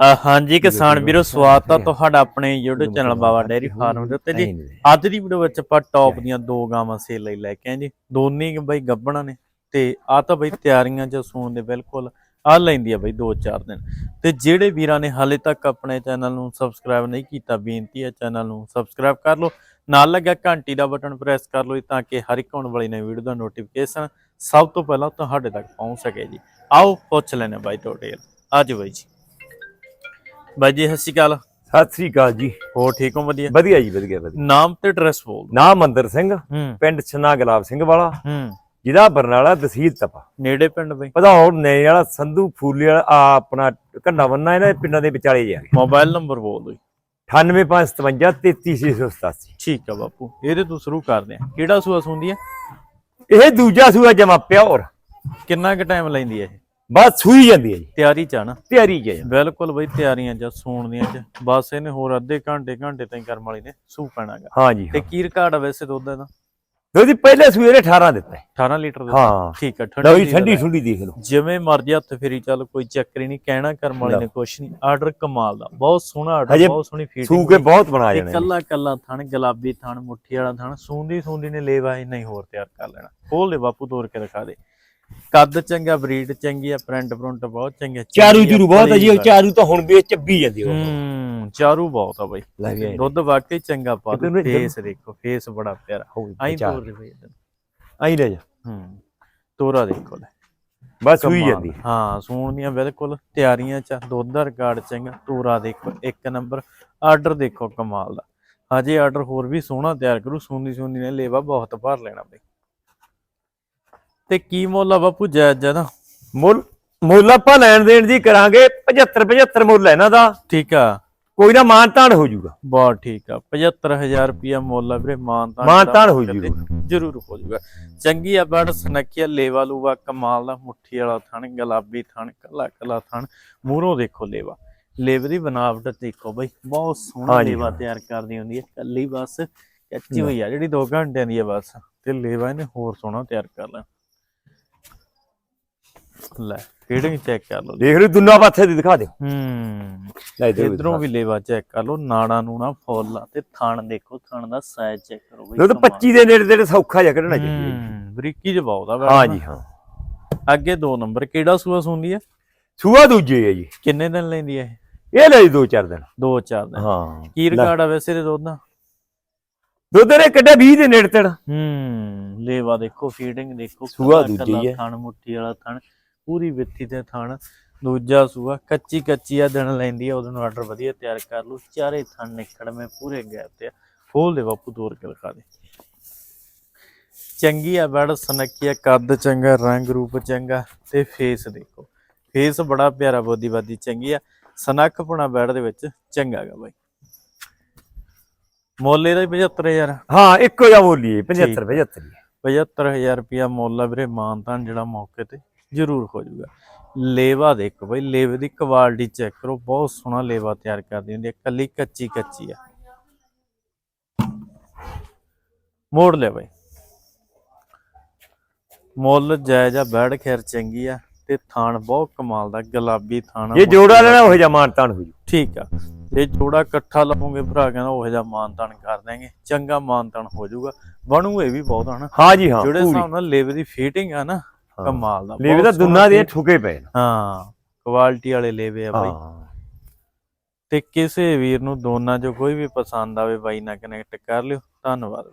ਹਾਂਜੀ ਕਿਸਾਨ ਵੀਰੋ ਸਵਾਗਤ ਆ ਤੁਹਾਡਾ ਆਪਣੇ YouTube channel Baba dairy farm ਦੇ ਉੱਤੇ ਜੀ। ਅੱਜ ਦੀ ਵੀਡੀਓ ਵਿੱਚ ਆਪਾਂ ਟੌਪ ਦੀਆਂ ਦੋ ਗਾਵਾਂ ਸੇਲ ਲਈ ਲੈ ਕੇ ਆਏ ਜੀ। ਦੋਨੇ ਬਈ ਗੱਬਣਾ ਨੇ ਤੇ ਆ ਤਾਂ ਬਈ ਤਿਆਰੀਆਂ ਚ ਸੂਣ ਦੇ ਬਿਲਕੁਲ ਆ ਲੈਂਦੀ ਆ ਬਈ 2-4 ਦਿਨ। ਤੇ ਜਿਹੜੇ ਵੀਰਾਂ ਨੇ ਹਾਲੇ ਤੱਕ ਆਪਣੇ ਚੈਨਲ ਨੂੰ ਸਬਸਕ੍ਰਾਈਬ ਨਹੀਂ ਕੀਤਾ ਬੇਨਤੀ ਹੈ ਚੈਨਲ ਨੂੰ ਸਬਸਕ੍ਰਾਈਬ ਕਰ ਲਓ। ਨਾਲ ਲੱਗਾ ਘੰਟੀ ਦਾ ਬਟਨ ਪ੍ਰੈਸ ਕਰ ਲਓ ਤਾਂ ਕਿ ਹਰ ਇੱਕ ਆਉਣ ਵਾਲੀ ਨਵੀਂ ਵੀਡੀਓ ਦਾ ਨੋਟੀਫਿਕੇਸ਼ਨ ਸਭ ਤੋਂ ਪਹਿਲਾਂ ਤੁਹਾਡੇ ਤੱਕ ਪਹੁੰਚ ਸਕੇ ਜੀ। ਆਓ ਪੁੱਛ ਲੈਣੇ ਬਾਈ ਟੋਟੇਲ ਆਜੋ ਬਾਈ ਜੀ। ਬਾਈ ਜੀ ਸਤਿ ਸ਼੍ਰੀ ਅਕਾਲ। ਸਤਿ ਸ੍ਰੀ ਅਕਾਲ ਜੀ। ਹੋਰ ਠੀਕ ਹੋ? ਵਧੀਆ। ਵਧੀਆ ਜੀ ਵਧੀਆ ਵਧੀਆ। ਨਾਮ ਤੇ ਐਡਰੈਸ ਬੋਲ। ਨਾਮ ਮੰਦਰ ਸਿੰਘ ਹੂੰ। ਪਿੰਡ ਛੰਨਾ ਗੁਲਾਬ ਸਿੰਘ ਵਾਲਾ। ਹੂੰ। ਜ਼ਿਲ੍ਹਾ ਬਰਨਾਲਾ ਤਹਿਸੀਲ ਤਪਾ। ਨੇੜੇ ਪਿੰਡ ਬਈ। ਪਧੌੜ ਨੇ ਵਾਲਾ ਸੰਧੂ ਫੂਲੇ ਵਾਲਾ ਆ ਆਪਣਾ ਘੰਡਾ ਬੰਨਾ ਇਹਨਾਂ ਦੇ ਪਿੰਡਾਂ ਦੇ ਵਿਚਾਲੇ ਜਾ ਮੋਬਾਈਲ ਨੰਬਰ ਬੋਲ ਦਿਓ ਜੀ। 98557 33687 ਠੀਕ ਆ ਬਾਪੂ। ਇਹਦੇ ਤੋਂ ਸ਼ੁਰੂ ਕਰਦੇ ਆ ਕਿਹੜਾ ਸੂਆ ਸੁੰਦੀ ਆ? ਇਹ ਦੂਜਾ ਸੂਆ ਜਮਾ ਪਿਆ ਹੋਰ ਕਿੰਨਾ ਕੁ ਟਾਈਮ ਲੈਂਦੀ ਹੈ ਇਹ? ਬਸ ਸੂਈ ਜਾਂਦੀ ਹੈ ਜੀ। ਤਿਆਰੀ ਚ ਆ ਨਾ। ਤਿਆਰੀ ਚ ਹੈ। ਬਿਲਕੁਲ ਬਈ ਤਿਆਰੀਆਂ ਚ ਸੂਣ ਦੀਆਂ ਚ। ਬਸ ਇਹਨੇ ਹੋਰ ਅੱਧੇ ਘੰਟੇ ਘੰਟੇ ਤਾਈਂ ਕਰਮ ਵਾਲੀ ਨੇ ਸੂ ਪੈਣਾਗਾ ਹਾਂ ਜੀ ਤੇ ਕੀ ਰਿਕਾਰਡ ਆ ਵੈਸੇ ਦੁੱਧ ਦਾ ਉਹਦੀ ਪਹਿਲੇ ਸੂਏ ਨੇ 18 ਦਿੱਤਾ। ਹੈ। 18 ਲੀਟਰ ਦਾ ਹਾਂ। ਠੀਕ ਆ ਠੰਡੀ ਹੈ। ਠੰਡੀ ਦੇਖ ਲਓ। ਜਿਵੇਂ ਮਰਜ਼ੀ ਹੱਥ ਫੇਰੀ ਚੱਲ ਕੋਈ ਚੱਕਰ ਹੀ ਨਹੀਂ ਕਹਿਣਾ ਕਰਮ ਵਾਲੀ ਨੇ ਕੁਛ ਨਹੀਂ। ਆਰਡਰ ਕਮਾਲ ਦਾ ਬਹੁਤ ਸੋਹਣਾ ਆਰਡਰ ਬਹੁਤ ਸੋਹਣੀ ਫੀਟਿੰਗ ਸੂ ਕੇ ਬਹੁਤ ਬਣਾ ਜਾਣੇ। ਕੱਲਾ ਕੱਲਾ ਥਣ ਗੁਲਾਬੀ ਥਣ ਮੁੱਠੀ ਵਾਲਾ ਥਣ ਸੂੰਦੀ ਸੂੰਦੀ ਨੇ ਲੇਵਾ ਹੀ ਨਹੀਂ ਹੋਰ ਤਿਆਰ ਕਰ ਲੈਣਾ। ਖੋਲ ਦੇ ਬਾਪੂ ਤੋੜ ਕੇ ਦਿਖਾ ਦੇ। ਕੱਦ ਚੰਗਾ ਬਰੀਡ ਚੰਗੀ ਆ ਪ੍ਰਿੰਟ ਪ੍ਰਿੰਟ ਬਹੁਤ ਚੰਗੇ ਚਾਰੂ ਚੂਰੂ ਬਹੁਤ ਹੈ ਜੀ ਚਾਰੂ ਤਾਂ ਹੁਣ ਵੀ ਚੱਬੀ ਜਾਂਦੀ ਉਹ। ਹੂੰ ਚਾਰੂ ਬਹੁਤ ਆ ਬਾਈ। ਦੁੱਧ ਵਾਕਈ ਚੰਗਾ ਪਾ। ਫੇਸ ਦੇਖੋ ਫੇਸ ਬੜਾ ਪਿਆਰਾ। ਆਈ ਤੋਰ ਦੇ ਬਈ। ਆਈ ਲੈ ਜਾ। ਹੂੰ ਤੋਰਾ ਦੇਖੋ ਲੈ। ਬਸ ਕਮਾਲ। ਜਾਂਦੀ ਹਾਂ ਸੂਣ ਦੀਆਂ ਬਿਲਕੁਲ ਤਿਆਰੀਆਂ ਚ ਦੁੱਧ ਦਾ ਰਿਕਾਰਡ ਚੰਗਾ ਤੋਰਾ ਦੇਖੋ ਇੱਕ ਨੰਬਰ। ਆਰਡਰ ਦੇਖੋ ਕਮਾਲ ਦਾ। ਹਜੇ ਆਰਡਰ ਹੋਰ ਵੀ ਸੋਹਣਾ ਤਿਆਰ ਕਰੂ ਸੂੰਦੀ ਸੂੰਦੀ ਨੇ ਲੇਵਾ ਬਹੁਤ ਭਰ ਲੈਣਾ ਬਈ। ਤੇ ਕੀ ਮੁੱਲ ਆ ਬਾਪੂ ਜਾਇਜ਼ ਜਦਾ ਮੁੱਲ ਮੁੱਲ ਆਪਾਂ ਲੈਣ ਦੇਣ ਦੀ ਕਰਾਂਗੇ 75 75 ਮੁੱਲ ਇਹਨਾਂ ਦਾ। ਠੀਕ ਆ। ਕੋਈ ਨਾ ਮਾਨ ਤਾਣ ਹੋ ਜਾਊਗਾ। ਬਹੁਤ ਠੀਕ ਆ 75000 ਰੁਪਿਆ ਮੁੱਲ ਆ ਵੀਰੇ ਮਾਨਤਾਨ ਮਾਨ ਤਾਣ ਹੋ ਜਾਊਗਾ ਜ਼ਰੂਰ ਹੋ ਜਾਊਗਾ ਚੰਗੀ ਆ ਬੜ ਸਨਕੀਆ ਲੇਵਾ ਲੂਵਾ ਕਮਾਲ ਦਾ ਮੁੱਠੀ ਵਾਲਾ ਥਣ ਗੁਲਾਬੀ ਥਣ ਕੱਲਾ ਕੱਲਾ ਥਣ ਮੂਹਰੋਂ ਦੇਖੋ ਲੇਵਾ। ਲੇਵੇ ਦੀ ਬਨਾਵਟ ਦੇਖੋ ਬਈ ਬਹੁਤ ਸੋਹਣਾ ਲੇਵਾ। ਤਿਆਰ ਕਰਦੀ ਹੁੰਦੀ ਹੈ ਕੱਲੀ ਬਸ ਕੱਚੀ ਹੋਈ ਆ ਜਿਹੜੀ 2 ਘੰਟਿਆਂ ਦੀ ਆ ਬਸ। ਤੇ ਲੇਵਾ ਇਹਨੇ ਹੋਰ ਸੋਹਣਾ ਤਿਆਰ ਕਰ ਲਿਆ। ਲੈ ਫੀਡਿੰਗ ਚੈੱਕ ਕਰ ਲਓ। ਦੇਖ ਲਓ ਦੁੰਨਾ ਪਾਸੇ ਦੀ ਦਿਖਾ ਦਿਓ। ਹੂੰ ਲੈ ਵੀ ਇਧਰੋਂ ਵੀ ਲੇਵਾ ਚੈੱਕ ਕਰ ਲਓ ਨਾੜਾ ਨੂਣਾ ਫੁੱਲ ਆ ਤੇ ਥਣ ਦੇਖੋ ਥਣ ਦਾ ਸਾਈਜ਼ ਚੈੱਕ ਕਰੋ ਬਈ ਦੁੱਧ ਕਮਾਲ। 25 ਦੇ ਨੇੜੇ ਤੇੜੇ ਸੌਖਾ ਜਿਹਾ ਕੱਢਣਾ ਚਾਹੀਦਾ ਹੂੰ ਬਰੀਕੀ ਚ ਬਹੁਤ ਆ ਹਾਂ ਜੀ ਨਾ। ਹਾਂ ਅੱਗੇ ਦੋ ਨੰਬਰ ਕਿਹੜਾ ਸੂਆ ਸੁੰਦੀ ਆ? ਸੂਆ ਦੂਜੇ ਹੈ ਜੀ। ਕਿੰਨੇ ਦਿਨ ਲੈਂਦੀ ਆ ਇਹ? ਇਹ ਲੈ ਜੀ ਦੋ ਚਾਰ ਦਿਨ। ਦੋ ਚਾਰ ਦਿਨ। ਹਾਂ ਕੀ ਰਿਕਾਰਡ ਆ ਵੈਸੇ ਦੇ ਦੁੱਧ ਦਾ? ਦੁੱਧ ਦੇ ਕੱਢੇ 20 ਦੇ ਨੇੜੇ ਤੇੜ। ਹੂੰ ਲੇਵਾ ਦੇਖੋ ਫੀਡਿੰਗ ਦੇਖੋ ਸੂਆ ਦੂਜੀ ਹੈ। ਥਣ ਮੁੱਠੀ ਵਾਲਾ ਥਣ। ਪੂਰੀ ਵਿੱਥੀ ਤੇ ਥਣ ਦੂਜਾ ਸੂਆ ਕੱਚੀ ਕੱਚੀ ਆ ਦਿਨ ਲੈਂਦੀ ਆ ਉਹਦੇ ਨੂੰ ਆਰਡਰ ਵਧੀਆ ਤਿਆਰ ਕਰ ਲਓ ਚਾਰੇ ਥਣ ਨਿਕੜਵੇਂ ਪੂਰੇ ਗੈਪ ਤੇ। ਖੋਲ ਦੇ ਬਾਪੂ ਤੋੜ ਕੇ ਦਿਖਾ ਦੇ। ਚੰਗੀ ਆ ਬੜ ਸਨੱਕੀ ਆ ਕੱਦ ਚੰਗਾ ਰੰਗ ਰੂਪ ਚੰਗਾ ਤੇ ਫੇਸ ਦੇਖੋ। ਫੇਸ ਬੜਾ ਪਿਆਰਾ ਬੋਦੀਵਾਦੀ ਚੰਗੀ ਆ। ਸਨੱਖਪਣਾ ਬੈੜ ਦੇ ਵਿੱਚ ਚੰਗਾ ਗਾ ਬਾਈ। ਮੁੱਲ ਇਹਦਾ ਹੀ 75000 ਹਾਂ ਇੱਕੋ ਜਿਹਾ ਬੋਲੀਏ 75 75 75000 ਰੁਪਿਆ ਮੁੱਲ ਆ ਵੀਰੇ ਮਾਨਤਾਨ ਜਿਹੜਾ ਮੌਕੇ ਤੇ। ਜ਼ਰੂਰ ਹੋ ਜਾਊਗਾ। ਲੇਵਾ ਦੇਖੋ ਬਈ ਲੇਵੇ ਦੀ ਕੁਆਲਿਟੀ ਚੈੱਕ ਕਰੋ ਬਹੁਤ ਸੋਹਣਾ ਲੇਵਾ ਤਿਆਰ ਕਰਦੀ ਹੁੰਦੀ ਹੈ ਕੱਲੀ ਕੱਚੀ ਕੱਚੀ ਆ। ਮੋੜ ਲੈ ਬਈ। ਮੁੱਲ ਜਾਇਜ਼ ਆ ਬੈੜ ਖੈਰ ਚੰਗੀ ਆ ਤੇ ਥਾਣ ਬਹੁਤ ਕਮਾਲ ਦਾ ਗੁਲਾਬੀ ਥਾਣਾ ਇਹ ਜੋੜਾ ਲੈਣਾ ਉਹ ਜਿਹਾ ਮਾਨ ਤਾਣ ਹੋ ਜੂ। ਠੀਕ ਆ। ਜੇ ਜੋੜਾ ਇਕੱਠਾ ਲਵੋਗੇ ਭਰਾ ਕਹਿੰਦਾ ਉਹ ਜਿਹਾ ਮਾਨਤਾਨ ਕਰ ਦਾਂਗੇ ਚੰਗਾ ਮਾਨਤਾਨ ਹੋ ਜਾਊਗਾ। ਬਣੂ ਇਹ ਵੀ ਬਹੁਤ ਹਨਾ ਹਾਂ ਜੀ ਹਾਂ ਜਿਹੜੇ ਹਿਸਾਬ ਨਾਲ ਲੇਵ ਦੀ ਫੀਟਿੰਗ ਆ ਨਾ। ਕਮਾਲ ਦਾ ਲੇਵੇ ਸੋਹਣਾ ਦੁੰਨਾ ਦੇ ਠੁਕੇ ਪਏ ਨੇ। ਹਾਂ ਕੁਆਲਿਟੀ ਵਾਲੇ ਲੇਵੇ ਆ ਬਾਈ। ਤੇ ਕਿਸੇ ਵੀਰ ਨੂੰ ਦੋਨਾਂ ਚੋਂ ਕੋਈ ਵੀ ਪਸੰਦ ਆਵੇ ਬਾਈ ਨਾਲ ਕਨੈਕਟ ਕਰ ਲਿਓ। ਧੰਨਵਾਦ।